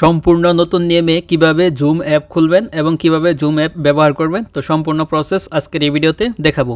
সম্পূর্ণ নতুন নিয়মে কীভাবে জুম অ্যাপ খুলবেন এবং কীভাবে জুম অ্যাপ ব্যবহার করবেন, তো সম্পূর্ণ প্রসেস আজকের এই ভিডিওতে দেখাবো।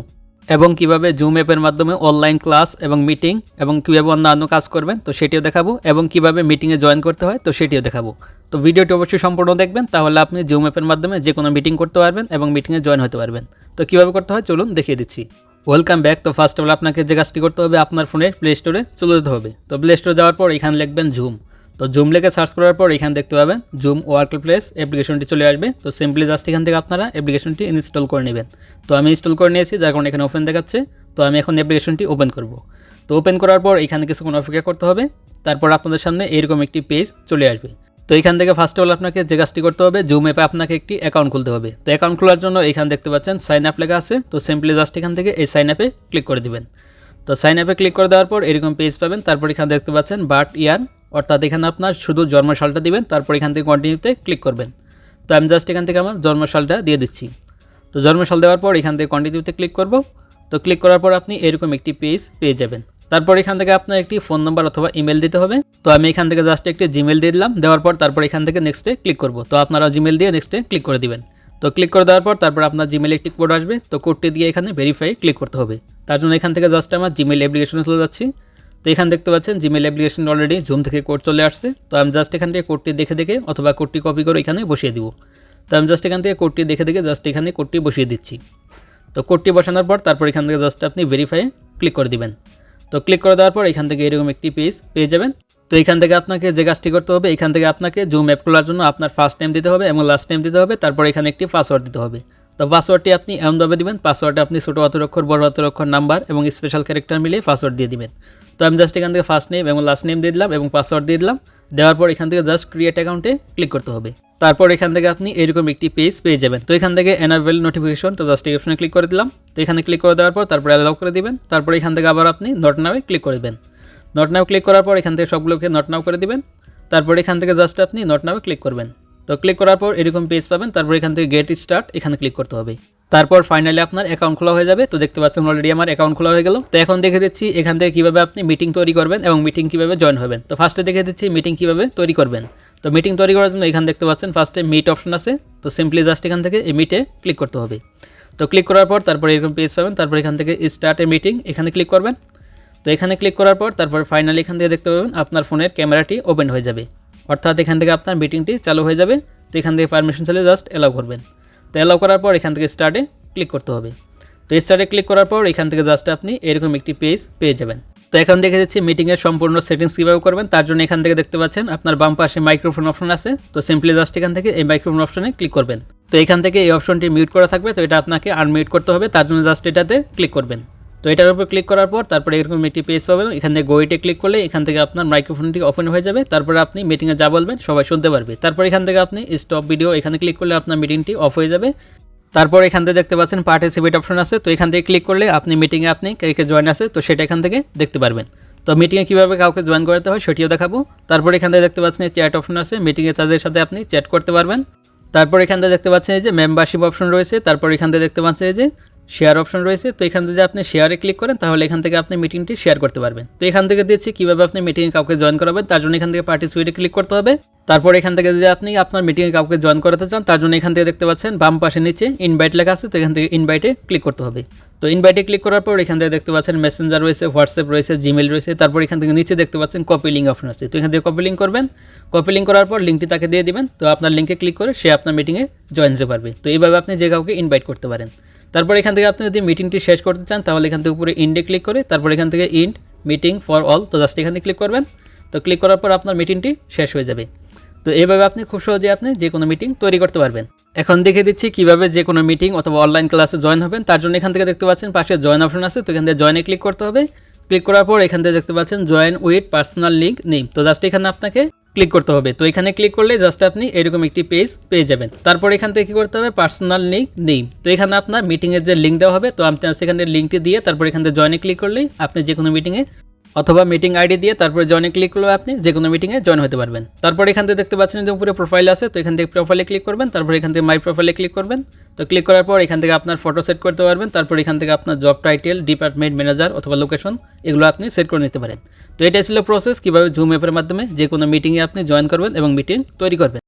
এবং কীভাবে জুম অ্যাপের মাধ্যমে অনলাইন ক্লাস এবং মিটিং এবং কীভাবে অন্যান্য কাজ করবেন, তো সেটিও দেখাবো। এবং কীভাবে মিটিংয়ে জয়েন করতে হয়, তো সেটিও দেখাবো। তো ভিডিওটি অবশ্যই সম্পূর্ণ দেখবেন, তাহলে আপনি জুম অ্যাপের মাধ্যমে যে কোনো মিটিং করতে পারবেন এবং মিটিংয়ে জয়েন হতে পারবেন। তো কীভাবে করতে হয়, চলুন দেখিয়ে দিচ্ছি। ওয়েলকাম ব্যাক তো ফার্স্ট অফ অল আপনাকে যে কাজটি করতে হবে, আপনার ফোনের প্লে স্টোরে চলে যেতে হবে। তো প্লে স্টোরে যাওয়ার পর এখানে লিখবেন জুম তো জুম লেগে সার্চ করার পর এখানে দেখতে পাবেন জুম ওয়ার্ক প্লেস অ্যাপ্লিকেশনটি চলে আসবে। তো সিম্পলি জাস্ট এখান থেকে আপনারা অ্যাপ্লিকেশনটি ইনস্টল করে নেবেন। তো আমি ইনস্টল করে নিয়েছি, যার কারণে এখানে ওপেন দেখাচ্ছে। তো আমি এখন অ্যাপ্লিকেশনটি ওপেন করব। তো ওপেন করার পর এখানে কিছুক্ষণ অপেক্ষা করতে হবে। তারপর আপনাদের সামনে এরকম একটি পেজ চলে আসবে। তো এখান থেকে ফার্স্ট অফ অল আপনাকে যে কাজটি করতে হবে জুম অ্যাপে আপনাকে একটি অ্যাকাউন্ট খুলতে হবে। তো অ্যাকাউন্ট খোলার জন্য এখানে দেখতে পাচ্ছেন সাইন আপ লেখা আছে। তো সিম্পলি জাস্ট এখান থেকে এই সাইন আপে ক্লিক করে দিবেন। তো সাইন আপে ক্লিক করে দেওয়ার পর এরকম পেজ পাবেন। তারপর এখানে দেখতে পাচ্ছেন বাট ইয়ার অর্থাৎ এখানে আপনার শুধু জন্মসালটা দিবেন, তারপর এখান থেকে কন্টিনিউতে ক্লিক করবেন। তো আমি জাস্ট এখান থেকে আমার জন্মসালটা দিয়ে দিচ্ছি। তো জন্মসাল দেওয়ার পর এখান থেকে কন্টিনিউতে ক্লিক করব। তো ক্লিক করার পর আপনি এরকম একটি পেজ পেয়ে যাবেন। তারপর এখান থেকে আপনার একটি ফোন নাম্বার অথবা ইমেল দিতে হবে। তো আমি এখান থেকে জাস্ট একটি জিমেল দিয়ে দিলাম। দেওয়ার পর তারপর এখান থেকে নেক্সটে ক্লিক করব। তো আপনারা জিমেল দিয়ে নেক্সটে ক্লিক করে দিবেন। তো ক্লিক করে দেওয়ার পর তারপর আপনার জিমেলে একটি কোড আসবে। তো কোডটি দিয়ে এখানে ভেরিফাই ক্লিক করতে হবে। তার জন্য এখান থেকে জাস্ট আমার জিমেল অ্যাপ্লিকেশনে চলে যাচ্ছি। এখানে দেখতে পাচ্ছেন জিমেল অ্যাপ্লিকেশন অলরেডি জুম থেকে কোড চলে আসছে। তো আমি জাস্ট এখান থেকে কোডটি দেখে দেখে অথবা কোডটি কপি করে এখানে বসিয়ে দিব। তো আমি জাস্ট এখান থেকে কোডটি দেখে দেখে জাস্ট এখানে কোডটি বসিয়ে দিচ্ছি। তো কোডটি বসানোর পর তারপর এখান থেকে জাস্ট আপনি ভেরিফাই ক্লিক করে দিবেন। তো ক্লিক করে দেওয়ার পর এখান থেকে এরকম একটি পেজ পেয়ে যাবেন। তো এখান থেকে আপনাকে যে কাজটি করতে হবে, এখান থেকে আপনাকে জুম অ্যাপ খোলার জন্য আপনার ফার্স্ট নেম দিতে হবে এবং লাস্ট নেম দিতে হবে, তারপর এখানে একটি পাসওয়ার্ড দিতে হবে। তো পাসওয়ার্ডটি আপনি এমনভাবে দিবেন পাসওয়ার্ডে আপনি ছোটো হাতের অক্ষর বড় হাতের অক্ষর নাম্বার এবং স্পেশাল ক্যারেক্টার মিলিয়ে পাসওয়ার্ড দিয়ে দিবেন। তো আমি জাস্ট এখান থেকে ফার্স্ট নেম এবং লাস্ট নেম দিয়ে দিলাম এবং পাসওয়ার্ড দিয়ে দিলাম। দেওয়ার পর এখান থেকে জাস্ট ক্রিয়েট অ্যাকাউন্টে ক্লিক করতে হবে। তারপর এখান থেকে আপনি এরকম একটি পেজ পেয়ে যাবেন। তো এখান থেকে এনাবেল নোটিফিকেশন তো জাস্ট এই ক্লিক করে দিলাম। তো এখানে ক্লিক করে দেওয়ার পর তারপর অ্যালাউ করে দিবেন। তারপর এখান থেকে আবার আপনি নট নাওয়ে ক্লিক করে দেবেন। নট নাও ক্লিক করার পর এখান থেকে সবগুলোকে নট নাও করে দিবেন। তারপর এখান থেকে জাস্ট আপনি নট নাওয়ে ক্লিক করবেন। তো ক্লিক করার পর এরকম পেজ পাবেন, তারপর এখান থেকে গেট স্টার্ট এখানে ক্লিক করতে হবে। তারপর ফাইনালি আপনার অ্যাকাউন্ট খোলা হয়ে যাবে, তো দেখতে পাচ্ছেন অলরেডি আমার অ্যাকাউন্ট খোলা হয়ে গেল। তো এখন দেখে দিচ্ছি এখান থেকে কীভাবে আপনি মিটিং তৈরি করবেন এবং মিটিং কীভাবে জয়েন হবেন। তো ফার্স্টে দেখে দিচ্ছি মিটিং কীভাবে তৈরি করবেন। তো মিটিং তৈরি করার জন্য এখানে দেখতে পাচ্ছেন ফার্স্টে মিট অপশন আছে, তো সিম্পলি জাস্ট এখান থেকে এই মিটে ক্লিক করতে হবে। তো ক্লিক করার পর তারপর এরকম পেজ পাবেন, তারপর এখান থেকে স্টার্ট এ মিটিং এখানে ক্লিক করবেন। তো এখানে ক্লিক করার পর তারপর ফাইনালি এখান থেকে দেখতে পাবেন আপনার ফোনের ক্যামেরাটি ওপেন হয়ে যাবে। অর্থাৎ এখান থেকে আপনার মিটিংটি চালু হয়ে যাবে। তো এখান থেকে পারমিশন চালিয়ে জাস্ট অ্যালাউ করবেন। তো অ্যালাউ করার পর এখান থেকে স্টার্টে ক্লিক করতে হবে। তো স্টার্টে ক্লিক করার পর এখান থেকে জাস্ট আপনি এরকম একটি পেজ পেয়ে যাবেন। তো এখন দেখে যাচ্ছি মিটিংয়ের সম্পূর্ণ সেটিংস কীভাবে করবেন। তার জন্য এখান থেকে দেখতে পাচ্ছেন আপনার বাম পাশে মাইক্রোফোন অপশন আছে। তো সিম্পলি জাস্ট এখান থেকে এই মাইক্রোফোন অপশনে ক্লিক করবেন। তো এখান থেকে এই অপশনটি মিউট করা থাকবে। তো এটা আপনাকে আনমিউট করতে হবে। তার জন্য জাস্ট এটাতে ক্লিক করবেন। তো এটার উপর ক্লিক করার পর তারপরে এরকম একটি পেজ পাবেন। এখান থেকে গোয়েটে ক্লিক করলে এখান থেকে আপনার মাইক্রোফোনটি ওপেন হয়ে যাবে। তারপরে আপনি মিটিংয়ে যা বলবেন সবাই শুনতে পারবে। তারপর এখান থেকে আপনি স্টপ ভিডিও এখানে ক্লিক করলে আপনার মিটিংটি অফ হয়ে যাবে। তারপর এখান থেকে দেখতে পাচ্ছেন পার্টিসিপেট অপশন আছে। তো এখান থেকে ক্লিক করলে আপনি মিটিংয়ে আপনি কে জয়েন আছে, তো সেটা এখান থেকে দেখতে পারবেন। তো মিটিংয়ে কীভাবে কাউকে জয়েন করাতে হয় সেটিও দেখাবো। তারপর এখান থেকে দেখতে পাচ্ছেন চ্যাট অপশন আছে। মিটিংয়ে তাদের সাথে আপনি চ্যাট করতে পারবেন। তারপর এখান থেকে দেখতে পাচ্ছেন এই যে মেম্বারশিপ অপশন রয়েছে। তারপর এখান থেকে দেখতে পাচ্ছেন এই যে শেয়ার অপশন রয়েছে তো এখান থেকে যদি আপনি শেয়ারে ক্লিক করেন তাহলে এখান থেকে আপনি মিটিংটি শেয়ার করতে পারবেন তো এখান থেকে দিচ্ছি কীভাবে আপনি মিটিংয়ে কাউকে জয়েন করাবেন তার জন্য এখান থেকে পার্টিসিপেটে ক্লিক করতে হবে তারপর এখান থেকে যদি আপনি আপনার মিটিংয়ে কাউকে জয়েন করাতে চান তার জন্য এখান থেকে দেখতে পাচ্ছেন বাম পাশে নিচে ইনভাইট লেখা আছে তো এখান থেকে ইনভাইটে ক্লিক করতে হবে তো ইনভাইটে ক্লিক করার পর এখান থেকে দেখতে পাচ্ছেন মেসেঞ্জার রয়েছে হোয়াটসঅ্যাপ রয়েছে জিমেল রয়েছে তারপর এখান থেকে নিচে দেখতে পাচ্ছেন কপি লিঙ্ক অপশন আছে তো এখান থেকে কপি লিঙ্ক করবেন কপি লিঙ্ক করার পর লিঙ্কটি তাকে দিয়ে দিবেন তো আপনার লিঙ্কে ক্লিক করে সে আপনার মিটিংয়ে জয়েন হতে পারবে তো এইভাবে আপনি যে কাউকে ইনভাইট করতে পারেন তারপর এখান থেকে আপনি যদি মিটিংটি শেষ করতে চান, তাহলে এখান থেকে উপরে ইন্ডে ক্লিক করে তারপর এখান থেকে ইন্ড মিটিং ফর অল তো জাস্ট এখানে ক্লিক করবেন। তো ক্লিক করার পর আপনার মিটিংটি শেষ হয়ে যাবে। তো এইভাবে আপনি খুব সহজে আপনি যে কোনো মিটিং তৈরি করতে পারবেন। এখন দেখে দিচ্ছি কীভাবে যে কোনো মিটিং অথবা অনলাইন ক্লাসে জয়েন হবেন। তার জন্য এখান থেকে দেখতে পাচ্ছেন পাশে জয়েন অপশন আছে, তো এখান থেকে জয়েনে ক্লিক করতে হবে। ক্লিক করার পর এখান থেকে দেখতে পাচ্ছেন জয়েন উইথ পার্সোনাল লিঙ্ক নেই তো জাস্ট এখানে আপনাকে ক্লিক করতে হবে। তো এখানে ক্লিক করলে জাস্ট আপনি এরকম একটি পেজ পেয়ে যাবেন। তারপর এখান থেকে কী করতে হবে? পার্সোনাল লিঙ্ক নেই তো এখানে আপনার মিটিংয়ের যে লিঙ্ক দেওয়া হবে, তো আপনি সেখানে লিঙ্কটি দিয়ে তারপর এখান থেকে জয়েনে ক্লিক করলেই আপনি যে কোনো মিটিংয়ে অথবা মিটিং আইডি দিয়ে তারপরে জয়েনে ক্লিক করলে আপনি যে কোনো মিটিংয়ে জয়েন হতে পারবেন। তারপর এখান থেকে দেখতে পাচ্ছেন যে উপরে প্রোফাইল আছে, তো এখান থেকে প্রোফাইলে ক্লিক করবেন, তারপর এখান থেকে মাই প্রোফাইলে ক্লিক করবেন। তো ক্লিক করার পর এখান থেকে আপনার ফটো সেট করতে পারবেন, তারপর এখান থেকে আপনার জব টাইটেল ডিপার্টমেন্ট ম্যানেজার অথবা লোকেশন এগুলো আপনি সেট করে নিতে পারেন। তো এটাই ছিল প্রসেস কীভাবে জুম অ্যাপের মাধ্যমে যে কোনো মিটিংয়ে আপনি জয়েন করবেন এবং মিটিং তৈরি করবেন।